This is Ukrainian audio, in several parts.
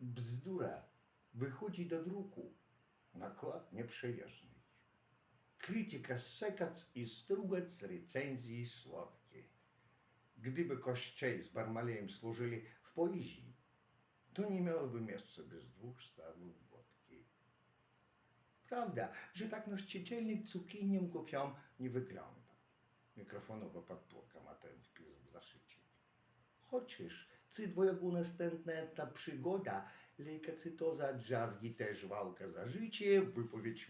bzdura wychodzi do druku. Nakład nieprzyjaźny. Krytyka sekac i strugac recenzji słodkie. Gdyby Kościej z Barmalejem służyli w poezji, to nie miałoby miejsca bez dwóch stawów wodki. Prawda, że tak nasz czytelnik cukinią kopią nie wygląda. Mikrofonowa podpórka ma ten wpis w zaszycie. Chociaż czy Ці двоягунестентна пригода, лейкоцитоза джазгі теж валка за жичі, виповідь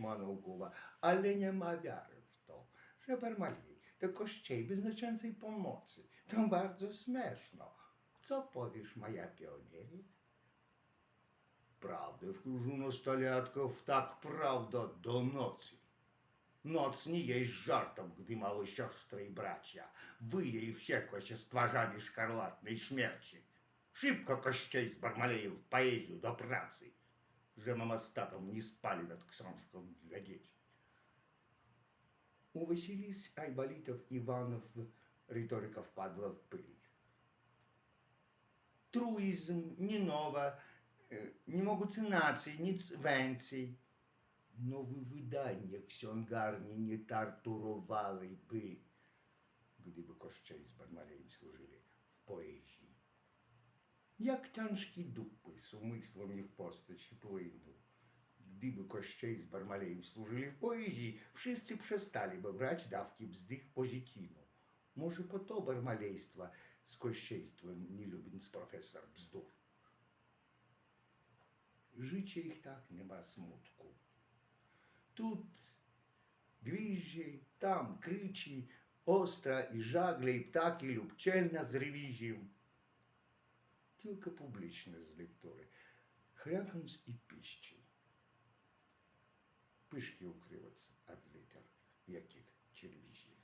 ale nie ma wiary w to, że Bermaliej to kościej znaczącej pomocy. To bardzo śmieszno. Co powiesz, moja pionierie? Prawdę wkurzono stoliatków, tak prawda do nocy. Noc nie jej żartom, gdy mały siostry i bracia. Wy jej wściekłość stwarzami szkarłatnej śmierci. Шибко Кощей Сбармалеев поэзию до працы. Жемомостатом не спали над Ксанском глядеть. Увасились Айболитов, Иванов, риторика впадла в пыль. Труизм, Нинова, э, не могут нации, ни венций. Но вы видання Ксьонгарні не тартурували би, Гдиби Кощей з Бармалеєм служили в поїжджі як тяжкі дупи, сумислом в постачі плыну. Gdyby Kościej z Barmalejem służyli w poezji, wszyscy przestaliby brać dawki bzdych pozikinu. Może po to barmalejstwa z kościejstwem nie lubiąc profesor bzdów. Życie ich tak nie ma smutku. Тут gwiździe, tam kryci, ostra i żagle i ptaki lub cielna z rewizją tylko publiczne z lektury. Хрякнуть и пищей. Пышки укрываться от литер, яких червежьих.